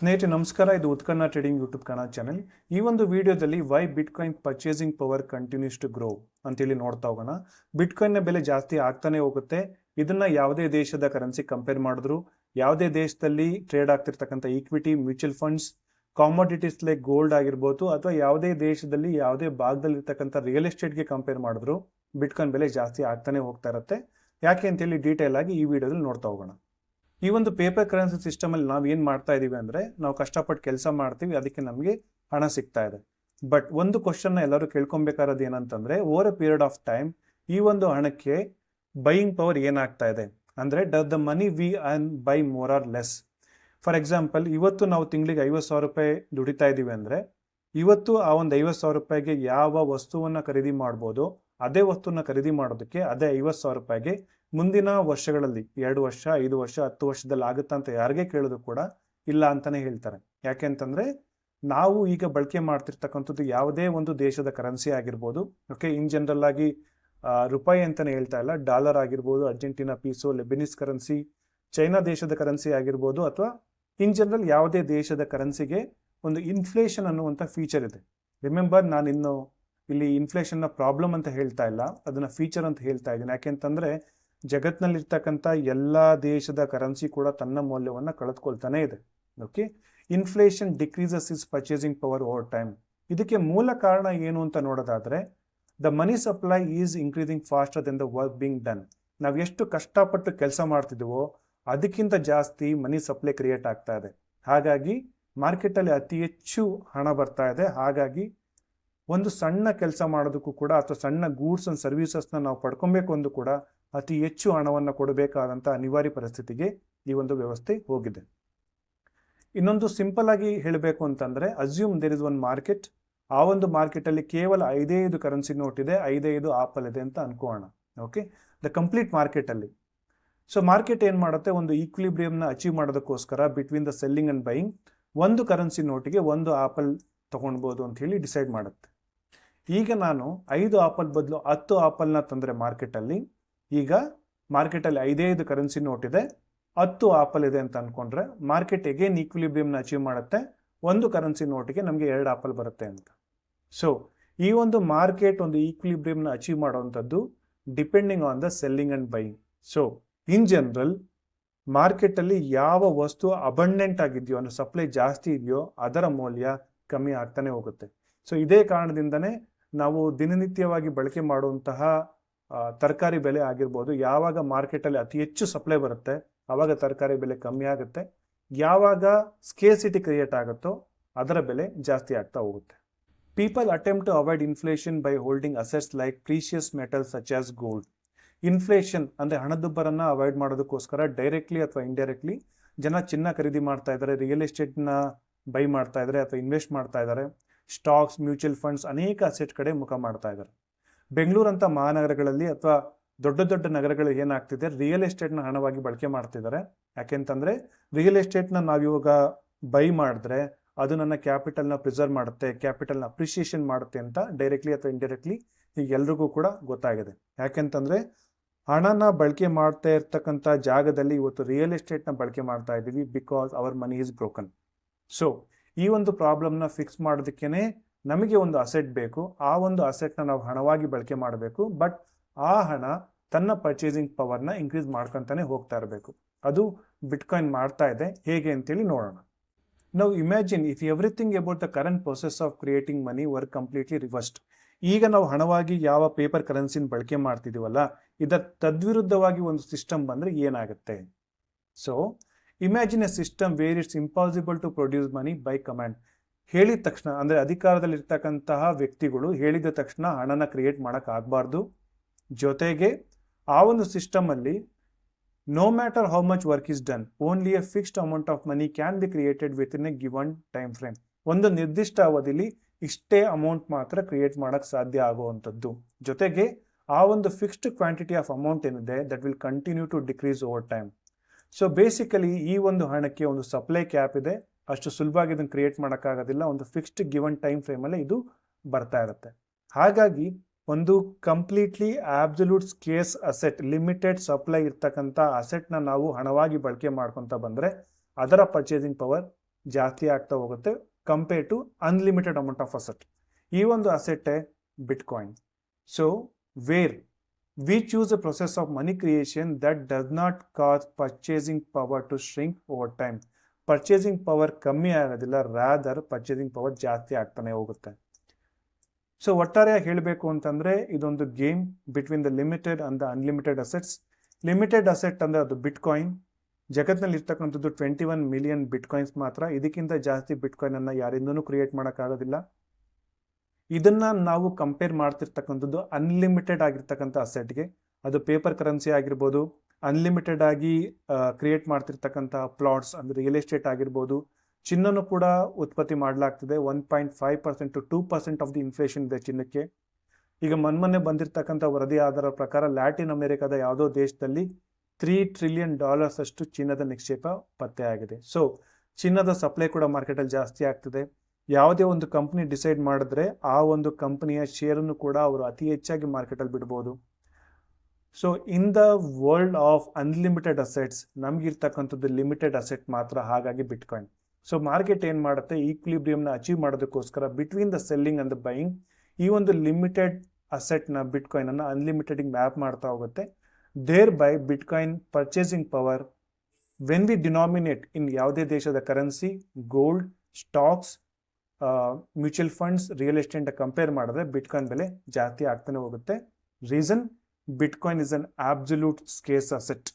ಸ್ನೇಹಿತರೆ, ನಮಸ್ಕಾರ. ಇದು Utkanna trading YouTube Kannada channel. ಈ ಒಂದು ವಿಡಿಯೋದಲ್ಲಿ why bitcoin purchasing power continues to grow ಅಂತೇಳಿ ನೋಡ್ತಾ ಹೋಗೋಣ. ಬಿಟ್ಕಾಯಿನ್ನ ಬೆಲೆ ಜಾಸ್ತಿ ಆಗ್ತಾನೆ ಹೋಗುತ್ತೆ. ಇದನ್ನ ಯಾವುದೇ ದೇಶದ ಕರೆನ್ಸಿ ಕಂಪೇರ್ ಮಾಡಿದ್ರು, ಯಾವುದೇ ದೇಶದಲ್ಲಿ trade ಆಗ್ತಿರ್ತಕ್ಕಂಥ equity mutual funds commodities like gold ಆಗಿರ್ಬೋದು, ಅಥವಾ ಯಾವುದೇ ದೇಶದಲ್ಲಿ ಯಾವುದೇ ಭಾಗದಲ್ಲಿ ಇರ್ತಕ್ಕಂಥ ರಿಯಲ್ ಎಸ್ಟೇಟ್ಗೆ ಕಂಪೇರ್ ಮಾಡಿದ್ರು ಬಿಟ್ಕಾಯಿನ್ ಬೆಲೆ ಜಾಸ್ತಿ ಆಗ್ತಾನೆ ಹೋಗ್ತಾ ಇರುತ್ತೆ. ಯಾಕೆ ಅಂತೇಳಿ ಡೀಟೇಲ್ ಆಗಿ ಈ ವಿಡಿಯೋದಲ್ಲಿ ನೋಡ್ತಾ ಹೋಗೋಣ. ಈ ಒಂದು ಪೇಪರ್ ಕರೆನ್ಸಿ ಸಿಸ್ಟಮಲ್ಲಿ ನಾವು ಏನು ಮಾಡ್ತಾ ಇದೀವಿ ಅಂದ್ರೆ ನಾವು ಕಷ್ಟಪಟ್ಟು ಕೆಲಸ ಮಾಡ್ತೀವಿ, ಅದಕ್ಕೆ ನಮಗೆ ಹಣ ಸಿಗ್ತಾ ಇದೆ. ಬಟ್ ಒಂದು ಕ್ವಶನ್ ಎಲ್ಲರೂ ಕೇಳ್ಕೊಬೇಕಾರದು ಏನಂತಂದ್ರೆ over a period of time ಈ ಒಂದು ಹಣಕ್ಕೆ ಬೈಯಿಂಗ್ ಪವರ್ ಏನಾಗ್ತಾ ಇದೆ? ಅಂದ್ರೆ the the money we an buy more or less for example ಇವತ್ತು ನಾವು ತಿಂಗಳಿಗೆ ಐವತ್ತು ಸಾವಿರ ರೂಪಾಯಿ ದುಡಿತಾ ಇದೀವಿ ಅಂದ್ರೆ ಇವತ್ತು ಆ ಒಂದು ಐವತ್ತು ಸಾವಿರ ರೂಪಾಯಿಗೆ ಯಾವ ವಸ್ತುವನ್ನ ಖರೀದಿ ಮಾಡ್ಬೋದು, ಅದೇ ವಸ್ತುವನ್ನ ಖರೀದಿ ಮಾಡೋದಕ್ಕೆ ಅದೇ ಐವತ್ತು ಸಾವಿರ ರೂಪಾಯಿಗೆ ಮುಂದಿನ ವರ್ಷಗಳಲ್ಲಿ, ಎರಡು ವರ್ಷ, ಐದು ವರ್ಷ, ಹತ್ತು ವರ್ಷದಲ್ಲಿ ಆಗುತ್ತಾ ಅಂತ ಯಾರಿಗೆ ಕೇಳೋದು ಕೂಡ ಇಲ್ಲ ಅಂತಾನೆ ಹೇಳ್ತಾರೆ. ಯಾಕೆ ಅಂತಂದ್ರೆ ನಾವು ಈಗ ಬಳಕೆ ಮಾಡ್ತಿರ್ತಕ್ಕಂಥದ್ದು ಯಾವುದೇ ಒಂದು ದೇಶದ ಕರೆನ್ಸಿ ಆಗಿರ್ಬೋದು, ಓಕೆ, ಇನ್ ಜನರಲ್ ಆಗಿ ರೂಪಾಯಿ ಅಂತಾನೆ ಹೇಳ್ತಾ ಇಲ್ಲ, ಡಾಲರ್ ಆಗಿರ್ಬೋದು, Argentina peso, Lebanese currency, China ದೇಶದ ಕರೆನ್ಸಿ ಆಗಿರ್ಬೋದು ಅಥವಾ ಇನ್ ಜನರಲ್ ಯಾವುದೇ ದೇಶದ ಕರೆನ್ಸಿಗೆ ಒಂದು ಇನ್ಫ್ಲೇಷನ್ ಅನ್ನುವಂಥ ಫೀಚರ್ ಇದೆ. ರಿಮೆಂಬರ್ ನಾನು ಇನ್ನು ಇಲ್ಲಿ ಇನ್ಫ್ಲೇಷನ್ನ ಪ್ರಾಬ್ಲಮ್ ಅಂತ ಹೇಳ್ತಾ ಇಲ್ಲ. ಅದನ್ನ ಫೀಚರ್ ಅಂತ ಹೇಳ್ತಾ ಇದ್ದೀನಿ. ಯಾಕೆಂತಂದ್ರೆ ಜಗತ್ತಿನಲ್ಲಿರ್ತಕ್ಕಂಥ ಎಲ್ಲ ದೇಶದ ಕರೆನ್ಸಿ ಕೂಡ ತನ್ನ ಮೌಲ್ಯವನ್ನು ಕಳೆದುಕೊಳ್ತಾನೆ ಇದೆ. Okay inflation decreases is purchasing power over time ಇದಕ್ಕೆ ಮೂಲ ಕಾರಣ ಏನು ಅಂತ ನೋಡೋದಾದ್ರೆ the money supply is increasing faster than the work being done ನಾವು ಎಷ್ಟು ಕಷ್ಟಪಟ್ಟು ಕೆಲಸ ಮಾಡ್ತಿದ್ದೀವೋ ಅದಕ್ಕಿಂತ ಜಾಸ್ತಿ ಮನಿ ಸಪ್ಲೈ ಕ್ರಿಯೇಟ್ ಆಗ್ತಾ ಇದೆ. ಹಾಗಾಗಿ ಮಾರ್ಕೆಟಲ್ಲಿ ಅತಿ ಹೆಚ್ಚು ಹಣ ಬರ್ತಾ ಇದೆ. ಹಾಗಾಗಿ ಒಂದು ಸಣ್ಣ ಕೆಲಸ ಮಾಡೋದಕ್ಕೂ ಕೂಡ ಅಥವಾ ಸಣ್ಣ ಗೂಡ್ಸ್ ಅಂಡ್ ಸರ್ವಿಸಸ್ನ ನಾವು ಪಡ್ಕೊಬೇಕು ಅಂದು ಕೂಡ ಅತಿ ಹೆಚ್ಚು ಹಣವನ್ನು ಕೊಡಬೇಕಾದಂಥ ಅನಿವಾರ್ಯ ಪರಿಸ್ಥಿತಿಗೆ ಈ ಒಂದು ವ್ಯವಸ್ಥೆ ಹೋಗಿದೆ. ಇನ್ನೊಂದು ಸಿಂಪಲ್ ಆಗಿ ಹೇಳಬೇಕು ಅಂತಂದರೆ assume there is one market ಆ ಒಂದು ಮಾರ್ಕೆಟಲ್ಲಿ ಕೇವಲ ಐದೇ ಐದು ಕರೆನ್ಸಿ ನೋಟ್ ಇದೆ ಐದೇ ಐದು ಆಪಲ್ ಇದೆ ಅಂತ ಅನ್ಕೋಣ. ಓಕೆ ದ ಕಂಪ್ಲೀಟ್ ಮಾರ್ಕೆಟಲ್ಲಿ ಸೊ ಮಾರ್ಕೆಟ್ ಏನು ಮಾಡುತ್ತೆ? ಒಂದು ಈಕ್ವಿಲಿಬ್ರಿಯಂನ ಅಚೀವ್ ಮಾಡೋದಕ್ಕೋಸ್ಕರ between the selling and buying ಒಂದು ಕರೆನ್ಸಿ ನೋಟಿಗೆ ಒಂದು ಆಪಲ್ ತಗೊಳ್ಬೋದು ಅಂತ ಹೇಳಿ ಡಿಸೈಡ್ ಮಾಡುತ್ತೆ. ಈಗ ನಾನು ಐದು ಆಪಲ್ ಬದಲು ಹತ್ತು ಆಪಲ್ನ ತಂದರೆ ಮಾರ್ಕೆಟಲ್ಲಿ ಈಗ ಮಾರ್ಕೆಟಲ್ಲಿ ಐದೇ ಐದು ಕರೆನ್ಸಿ ನೋಟ್ ಇದೆ, ಹತ್ತು ಆಪಲ್ ಇದೆ ಅಂತ ಅಂದ್ಕೊಂಡ್ರೆ ಮಾರ್ಕೆಟ್ ಎಗೇನ್ ಈಕ್ವಿಲಿಬ್ರಿಯಂನ ಅಚೀವ್ ಮಾಡುತ್ತೆ, ಒಂದು ಕರೆನ್ಸಿ ನೋಟಿಗೆ ನಮಗೆ ಎರಡು ಆಪಲ್ ಬರುತ್ತೆ ಅಂತ. ಸೊ ಈ ಒಂದು ಮಾರ್ಕೆಟ್ ಒಂದು ಈಕ್ವಿಲಿಬ್ರಿಯಂನ ಅಚೀವ್ ಮಾಡುವಂಥದ್ದು depending on the selling and buying so in general ಮಾರ್ಕೆಟಲ್ಲಿ ಯಾವ ವಸ್ತು ಅಬಂಡೆಂಟ್ ಆಗಿದೆಯೋ, ಅಂದ್ರೆ ಸಪ್ಲೈ ಜಾಸ್ತಿ ಇದೆಯೋ, ಅದರ ಮೌಲ್ಯ ಕಮ್ಮಿ ಆಗ್ತಾನೆ ಹೋಗುತ್ತೆ. ಸೊ ಇದೇ ಕಾರಣದಿಂದನೇ ನಾವು ದಿನನಿತ್ಯವಾಗಿ ಬಳಕೆ ಮಾಡುವಂತಹ ತರಕಾರಿ ಬೆಲೆ ಆಗಿರ್ಬೋದು, ಯಾವಾಗ ಮಾರ್ಕೆಟಲ್ಲಿ ಅತಿ ಹೆಚ್ಚು ಸಪ್ಲೈ ಬರುತ್ತೆ ಆವಾಗ ತರಕಾರಿ ಬೆಲೆ ಕಮ್ಮಿ ಆಗುತ್ತೆ. ಯಾವಾಗ ಸ್ಕೇಸಿಟಿ ಕ್ರಿಯೇಟ್ ಆಗುತ್ತೋ, ಅದರ ಬೆಲೆ ಜಾಸ್ತಿ ಆಗ್ತಾ ಹೋಗುತ್ತೆ. People attempt to avoid inflation by holding assets like precious metal such as gold inflation ಅಂದರೆ ಹಣದುಬ್ಬರನ್ನು ಅವಾಯ್ಡ್ ಮಾಡೋದಕ್ಕೋಸ್ಕರ ಡೈರೆಕ್ಟ್ಲಿ ಅಥವಾ ಇಂಡೈರೆಕ್ಟ್ಲಿ ಜನ ಚಿನ್ನ ಖರೀದಿ ಮಾಡ್ತಾ ಇದ್ದಾರೆ ರಿಯಲ್ ಎಸ್ಟೇಟ್ನ ಬೈ ಮಾಡ್ತಾ ಇದ್ದಾರೆ ಅಥವಾ ಇನ್ವೆಸ್ಟ್ ಮಾಡ್ತಾ ಇದ್ದಾರೆ ಸ್ಟಾಕ್ಸ್ ಮ್ಯೂಚುವಲ್ ಫಂಡ್ಸ್ ಅನೇಕ ಅಸೆಟ್ ಕಡೆ ಮುಖ ಮಾಡ್ತಾ ಇದ್ದಾರೆ. ಬೆಂಗಳೂರಂಥ ಮಹಾನಗರಗಳಲ್ಲಿ ಅಥವಾ ದೊಡ್ಡ ದೊಡ್ಡ ನಗರಗಳು ಏನಾಗ್ತಿದೆ ರಿಯಲ್ ಎಸ್ಟೇಟ್ನ ಹಣವಾಗಿ ಬಳಕೆ ಮಾಡ್ತಿದ್ದಾರೆ ಯಾಕೆಂತಂದರೆ ರಿಯಲ್ ಎಸ್ಟೇಟ್ನ ನಾವಿವಾಗ ಬೈ ಮಾಡಿದ್ರೆ ಅದು ನನ್ನ ಕ್ಯಾಪಿಟಲ್ನ ಪ್ರಿಸರ್ವ್ ಮಾಡುತ್ತೆ ಕ್ಯಾಪಿಟಲ್ನ ಅಪ್ರಿಷಿಯೇಷನ್ ಮಾಡುತ್ತೆ ಅಂತ ಡೈರೆಕ್ಟ್ಲಿ ಅಥವಾ ಇಂಡೈರೆಕ್ಟ್ಲಿ ಈಗ ಎಲ್ರಿಗೂ ಕೂಡ ಗೊತ್ತಾಗಿದೆ. ಯಾಕೆಂತಂದ್ರೆ ಹಣನ ಬಳಕೆ ಮಾಡ್ತಾ ಇರ್ತಕ್ಕಂಥ ಜಾಗದಲ್ಲಿ ಇವತ್ತು ರಿಯಲ್ ಎಸ್ಟೇಟ್ನ ಬಳಕೆ ಮಾಡ್ತಾ ಇದ್ದೀವಿ because our money is broken so ಈ ಒಂದು ಪ್ರಾಬ್ಲಮ್ನ ಫಿಕ್ಸ್ ಮಾಡೋದಕ್ಕೇನೆ ನಮಗೆ ಒಂದು ಅಸೆಟ್ ಬೇಕು. ಆ ಒಂದು ಅಸೆಟ್ನ ನಾವು ಹಣವಾಗಿ ಬಳಕೆ ಮಾಡಬೇಕು. ಬಟ್ ಆ ಹಣ ತನ್ನ ಪರ್ಚೇಸಿಂಗ್ ಪವರ್ನ ಇನ್ಕ್ರೀಸ್ ಮಾಡ್ಕೊತಾನೆ ಹೋಗ್ತಾ ಇರಬೇಕು. ಅದು ಬಿಟ್ಕಾಯಿನ್ ಮಾಡ್ತಾ ಇದೆ. ಹೇಗೆ ಅಂತೇಳಿ ನೋಡೋಣ. ನಾವು imagine if everything about the current process of creating money were completely reversed ಈಗ ನಾವು ಹಣವಾಗಿ ಯಾವ ಪೇಪರ್ ಕರೆನ್ಸಿನ ಬಳಕೆ ಮಾಡ್ತಿದ್ದೀವಲ್ಲ ಇದರ ತದ್ವಿರುದ್ಧವಾಗಿ ಒಂದು ಸಿಸ್ಟಮ್ ಬಂದ್ರೆ ಏನಾಗುತ್ತೆ? So imagine a system where it's impossible to produce money by command ಹೇಳಿದ ತಕ್ಷಣ, ಅಂದ್ರೆ ಅಧಿಕಾರದಲ್ಲಿರ್ತಕ್ಕಂತಹ ವ್ಯಕ್ತಿಗಳು ಹೇಳಿದ ತಕ್ಷಣ ಹಣನ ಕ್ರಿಯೇಟ್ ಮಾಡೋಕ್ಕಾಗಬಾರ್ದು ಜೊತೆಗೆ, ಆ ಒಂದು ಸಿಸ್ಟಮ್ ಅಲ್ಲಿ no matter how much work is done only a fixed amount of money can be created within a given time frame ಒಂದು ನಿರ್ದಿಷ್ಟ ಅವಧಿಲಿ ಇಷ್ಟೇ ಅಮೌಂಟ್ ಮಾತ್ರ ಕ್ರಿಯೇಟ್ ಮಾಡೋಕ್ಕೆ ಸಾಧ್ಯ ಆಗುವಂಥದ್ದು. ಜೊತೆಗೆ ಆ ಒಂದು ಫಿಕ್ಸ್ಡ್ ಕ್ವಾಂಟಿಟಿ ಆಫ್ ಅಮೌಂಟ್ ಏನಿದೆ that will continue to decrease over time so basically ಈ ಒಂದು ಹಣಕ್ಕೆ ಒಂದು ಸಪ್ಲೈ ಕ್ಯಾಪ್ ಇದೆ. ಅಷ್ಟು ಸುಲಭವಾಗಿ ಇದನ್ನು ಕ್ರಿಯೇಟ್ ಮಾಡೋಕ್ಕಾಗೋದಿಲ್ಲ ಒಂದು ಫಿಕ್ಸ್ಡ್ ಗಿವನ್ ಟೈಮ್ ಫ್ರೇಮಲ್ಲಿ ಇದು ಬರ್ತಾ ಇರುತ್ತೆ. ಹಾಗಾಗಿ ಒಂದು completely absolute scarce asset limited supply ಇರ್ತಕ್ಕಂಥ ಅಸೆಟ್ನ ನಾವು ಹಣವಾಗಿ ಬಳಕೆ ಮಾಡ್ಕೊತ ಬಂದರೆ ಅದರ ಪರ್ಚೇಸಿಂಗ್ ಪವರ್ ಜಾಸ್ತಿ ಆಗ್ತಾ ಹೋಗುತ್ತೆ. Compare to unlimited amount of asset ಈ ಒಂದು ಅಸೆಟ್ಟೆ bitcoin so where we choose a process of money creation that does not cause purchasing power to shrink over time purchasing power ಕಮ್ಮಿ ಆಗೋದಿಲ್ಲ ರಾದರ್ ಪರ್ಚೇಸಿಂಗ್ ಪವರ್ ಜಾಸ್ತಿ ಆಗ್ತಾನೆ ಹೋಗುತ್ತೆ. So ಒಟ್ಟಾರೆಯಾಗಿ ಹೇಳಬೇಕು ಅಂತಂದ್ರೆ ಇದೊಂದು game between the limited and the unlimited assets limited asset ಅಂದ್ರೆ ಅದು ಬಿಟ್ಕಾಯಿನ್ ಜಗತ್ತಿನಲ್ಲಿ ಇರ್ತಕ್ಕಂಥದ್ದು ಟ್ವೆಂಟಿ ಒನ್ ಮಿಲಿಯನ್ ಬಿಟ್ಕಾಯಿನ್ಸ್ ಮಾತ್ರ ಇದಕ್ಕಿಂತ ಜಾಸ್ತಿ ಬಿಟ್ಕಾಯಿನ್ ಅನ್ನ ಯಾರಿಂದನೂ ಕ್ರಿಯೇಟ್ ಮಾಡೋಕ್ಕಾಗೋದಿಲ್ಲ. ಇದನ್ನ ನಾವು ಕಂಪೇರ್ ಮಾಡ್ತಿರ್ತಕ್ಕಂಥದ್ದು ಅನ್ಲಿಮಿಟೆಡ್ ಆಗಿರ್ತಕ್ಕಂಥ ಅಸೆಟ್ಗೆ ಅದು ಪೇಪರ್ ಕರೆನ್ಸಿ ಆಗಿರ್ಬೋದು ಅನ್ಲಿಮಿಟೆಡ್ ಆಗಿ ಕ್ರಿಯೇಟ್ ಮಾಡ್ತಿರ್ತಕ್ಕಂಥ ಪ್ಲಾಟ್ಸ್ ಅಂದ್ರೆ ರಿಯಲ್ ಎಸ್ಟೇಟ್ ಆಗಿರ್ಬೋದು, ಚಿನ್ನನೂ ಕೂಡ ಉತ್ಪತ್ತಿ ಮಾಡಲಾಗ್ತದೆ. One point five percent to two percent of the inflation ಇದೆ ಚಿನ್ನಕ್ಕೆ. ಈಗ ಮೊನ್ಮೊನ್ನೆ ಬಂದಿರತಕ್ಕಂಥ ವರದಿ ಆಧಾರ ಪ್ರಕಾರ ಲ್ಯಾಟಿನ್ ಅಮೆರಿಕಾದ ಯಾವುದೋ ದೇಶದಲ್ಲಿ ತ್ರೀ ಟ್ರಿಲಿಯನ್ ಡಾಲರ್ಸ್ ಅಷ್ಟು ಚಿನ್ನದ ನಿಕ್ಷೇಪ ಪತ್ತೆಯಾಗಿದೆ ಸೊ ಚಿನ್ನದ ಸಪ್ಲೈ ಕೂಡ ಮಾರ್ಕೆಟಲ್ಲಿ ಜಾಸ್ತಿ ಆಗ್ತದೆ. ಯಾವುದೇ ಒಂದು ಕಂಪ್ನಿ ಡಿಸೈಡ್ ಮಾಡಿದ್ರೆ ಆ ಒಂದು ಕಂಪನಿಯ ಶೇರನ್ನು ಕೂಡ ಅವರು ಅತಿ ಹೆಚ್ಚಾಗಿ ಮಾರ್ಕೆಟಲ್ಲಿ ಬಿಡ್ಬೋದು. So in the world of unlimited assets ನಮಗಿರ್ತಕ್ಕಂಥದ್ದು limited asset ಮಾತ್ರ ಹಾಗಾಗಿ ಬಿಟ್ಕಾಯಿನ್ ಸೊ ಮಾರ್ಕೆಟ್ ಏನು ಮಾಡುತ್ತೆ? ಈಕ್ವಿಲಿಬ್ರಿಯಂನ ಅಚೀವ್ ಮಾಡೋದಕ್ಕೋಸ್ಕರ between the selling and the buying ಈ ಒಂದು ಲಿಮಿಟೆಡ್ ಅಸೆಟ್ನ ಬಿಟ್ಕಾಯಿನನ್ನು ಅನ್ಲಿಮಿಟೆಡಿಗೆ ಅನ್ಲಿಮಿಟೆಡ್ ಮ್ಯಾಪ್ ಮಾಡ್ತಾ ಹೋಗುತ್ತೆ. By bitcoin purchasing power when we denominate in ಯಾವುದೇ ದೇಶದ currency gold stocks mutual funds real estate compare ಮಾಡಿದ್ರೆ ಬಿಟ್ಕಾಯಿನ್ ಬೆಲೆ ಜಾಸ್ತಿ ಆಗ್ತಾನೆ ಹೋಗುತ್ತೆ. Reason bitcoin is an absolute scarce asset